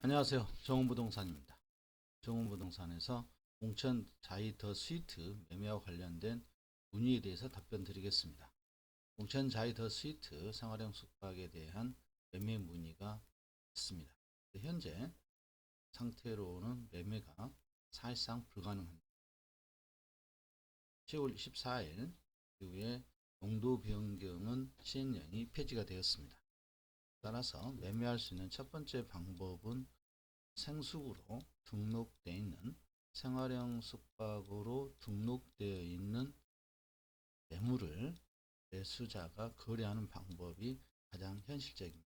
안녕하세요. 정훈부동산입니다. 정훈부동산에서 공천 자이 더 스위트 매매와 관련된 문의에 대해서 답변 드리겠습니다. 공천 자이 더 스위트 생활형 숙박에 대한 매매 문의가 있습니다. 현재 상태로는 매매가 사실상 불가능합니다. 10월 24일 이후에 용도 변경은 시행령이 폐지가 되었습니다. 따라서 매매할 수 있는 첫 번째 방법은 생숙으로 등록되어 있는 생활형 숙박으로 등록되어 있는 매물을 매수자가 거래하는 방법이 가장 현실적입니다.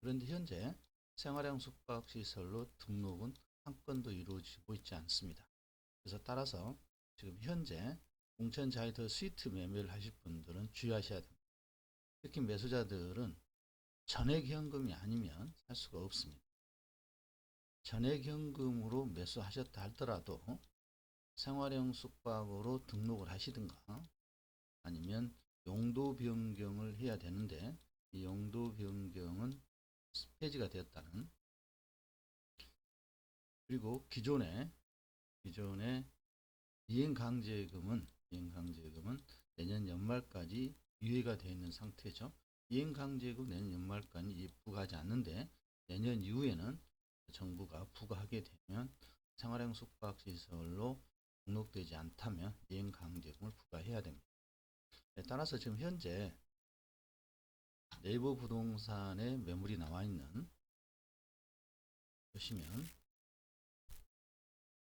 그런데 현재 생활형 숙박 시설로 등록은 한 건도 이루어지고 있지 않습니다. 그래서 따라서 지금 현재 공천 자이더 스위트 매매를 하실 분들은 주의하셔야 됩니다. 특히 매수자들은 전액 현금이 아니면 살 수가 없습니다. 전액 현금으로 매수하셨다 하더라도 생활형 숙박으로 등록을 하시든가 아니면 용도 변경을 해야 되는데 이 용도 변경은 폐지가 되었다는 그리고 기존에 기존에 이행 강제금은 이행 강제금은 내년 연말까지 유예가 되어 있는 상태죠. 이행 강제금 내년 연말까지 부과하지 않는데 내년 이후에는 정부가 부과하게 되면 생활형 숙박시설로 등록되지 않다면 이행 강제금을 부과해야 됩니다. 네, 따라서 지금 현재 네이버 부동산에 매물이 나와 있는 보시면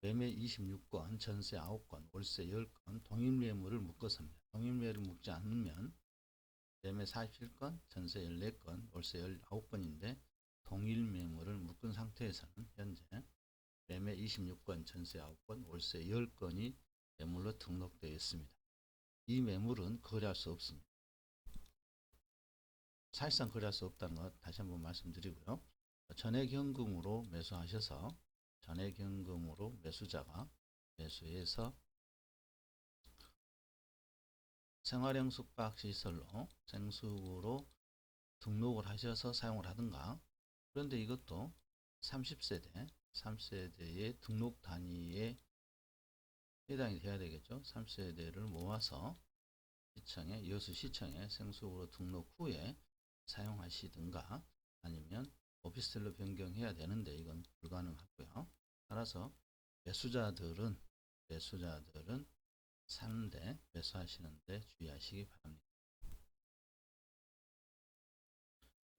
매매 26건, 전세 9건, 월세 10건, 동일 매물을 묶어서입니다. 동일 매물을 묶지 않으면 매매 47건, 전세 14건, 월세 19건인데 동일 매물을 묶은 상태에서는 현재 매매 26건, 전세 9건, 월세 10건이 매물로 등록되어 있습니다. 이 매물은 거래할 수 없습니다. 사실상 거래할 수 없다는 것 다시 한번 말씀드리고요. 전액 현금으로 매수하셔서 전액 현금으로 매수자가 매수해서 생활형 숙박시설로 생숙으로 등록을 하셔서 사용을 하든가 그런데 이것도 30세대 3세대의 등록 단위에 해당이 돼야 되겠죠 3세대를 모아서 시청에 여수 시청에 생숙으로 등록 후에 사용하시든가 아니면 오피스텔로 변경해야 되는데 이건 불가능하고요. 따라서 매수자들은 매수자들은 사는데 매수하시는데 주의하시기 바랍니다.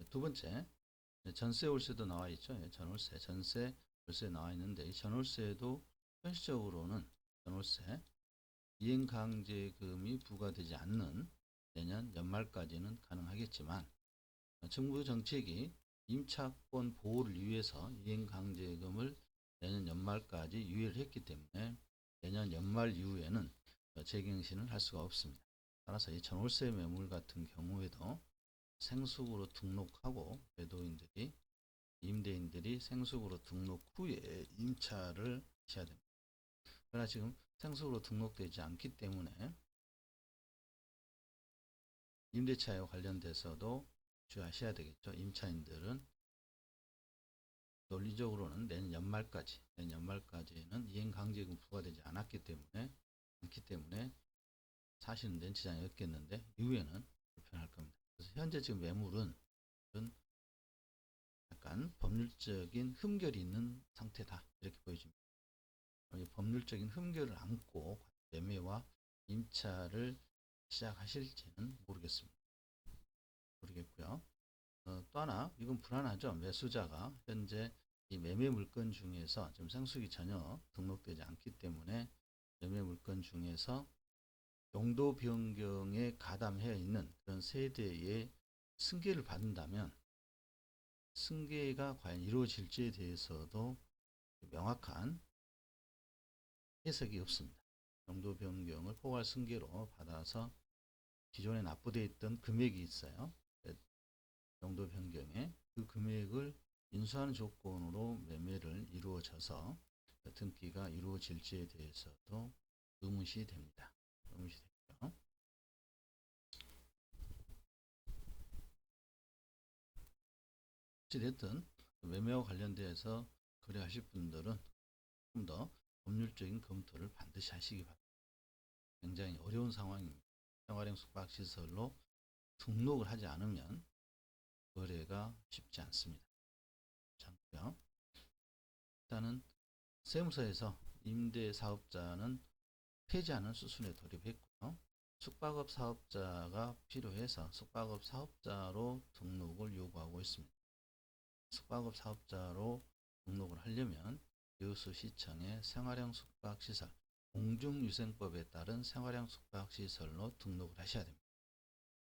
두 번째 전세 월세도 나와 있죠. 예, 전월세 전세 월세 나와 있는데 이 전월세도 현실적으로는 전월세 이행 강제금이 부과되지 않는 내년 연말까지는 가능하겠지만 정부 정책이 임차권 보호를 위해서 이행 강제금을 내년 연말까지 유예를 했기 때문에 내년 연말 이후에는 재경신을 할 수가 없습니다. 따라서 이 전월세 매물 같은 경우에도 생숙으로 등록하고 배도인들이 임대인들이 생숙으로 등록 후에 임차를 하셔야 됩니다. 그러나 지금 생숙으로 등록되지 않기 때문에 임대차와 관련돼서도 주의하셔야 되겠죠. 임차인들은 논리적으로는 내년 연말까지, 내년 연말까지는 이행 강제금 부과되지 않았기 때문에, 않기 때문에 사시는 데는 지장이 없겠는데, 이후에는 불편할 겁니다. 그래서 현재 지금 매물은 약간 법률적인 흠결이 있는 상태다. 이렇게 보여집니다. 법률적인 흠결을 안고 매매와 임차를 시작하실지는 모르겠습니다. 모르겠고요. 어, 또 하나 이건 불안하죠. 매수자가 현재 이 매매 물건 중에서 지금 생수기 전혀 등록되지 않기 때문에 매매 물건 중에서 용도 변경에 가담해 있는 그런 세대의 승계를 받는다면 승계가 과연 이루어질지에 대해서도 명확한 해석이 없습니다. 용도 변경을 포괄 승계로 받아서 기존에 납부되어 있던 금액이 있어요. 용도 변경에 그 금액을 인수하는 조건으로 매매를 이루어져서 등기가 이루어질지에 대해서도 의문시 됩니다. 의문시 되고요. 어찌됐든 매매와 관련돼서 거래하실 분들은 좀더 법률적인 검토를 반드시 하시기 바랍니다. 굉장히 어려운 상황입니다. 생활형 숙박시설로 등록을 하지 않으면 거래가 쉽지 않습니다. 참고요. 일단은 세무서에서 임대 사업자는 폐지하는 수순에 돌입했고요. 숙박업 사업자가 필요해서 숙박업 사업자로 등록을 요구하고 있습니다. 숙박업 사업자로 등록을 하려면 여수시청의 생활형 숙박시설 공중위생법에 따른 생활형 숙박시설로 등록을 하셔야 됩니다.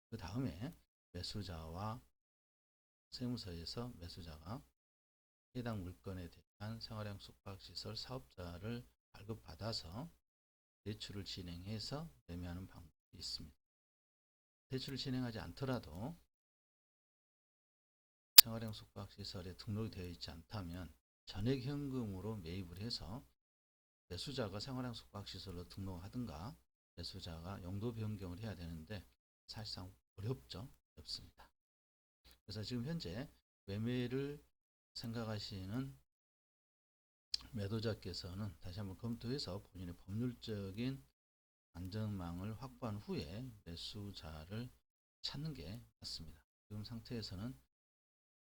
그 다음에 매수자와 세무서에서 매수자가 해당 물건에 대 한 생활형 숙박시설 사업자를 발급받아서 대출을 진행해서 매매하는 방법이 있습니다. 대출을 진행하지 않더라도 생활형 숙박시설에 등록이 되어 있지 않다면 전액 현금으로 매입을 해서 매수자가 생활형 숙박시설로 등록하든가 매수자가 용도 변경을 해야 되는데 사실상 어렵죠. 어렵습니다. 그래서 지금 현재 매매를 생각하시는 매도자께서는 다시 한번 검토해서 본인의 법률적인 안전망을 확보한 후에 매수자를 찾는 게 맞습니다. 지금 상태에서는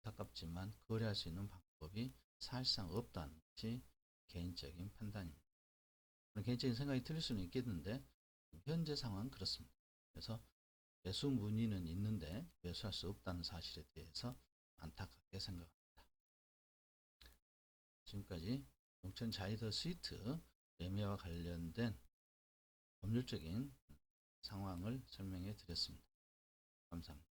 안타깝지만 거래할 수 있는 방법이 사실상 없다는 것이 개인적인 판단입니다. 개인적인 생각이 틀릴 수는 있겠는데 현재 상황은 그렇습니다. 그래서 매수 문의는 있는데 매수할 수 없다는 사실에 대해서 안타깝게 생각합니다. 지금까지 용천 자이더 스위트 매매와 관련된 법률적인 상황을 설명해 드렸습니다. 감사합니다.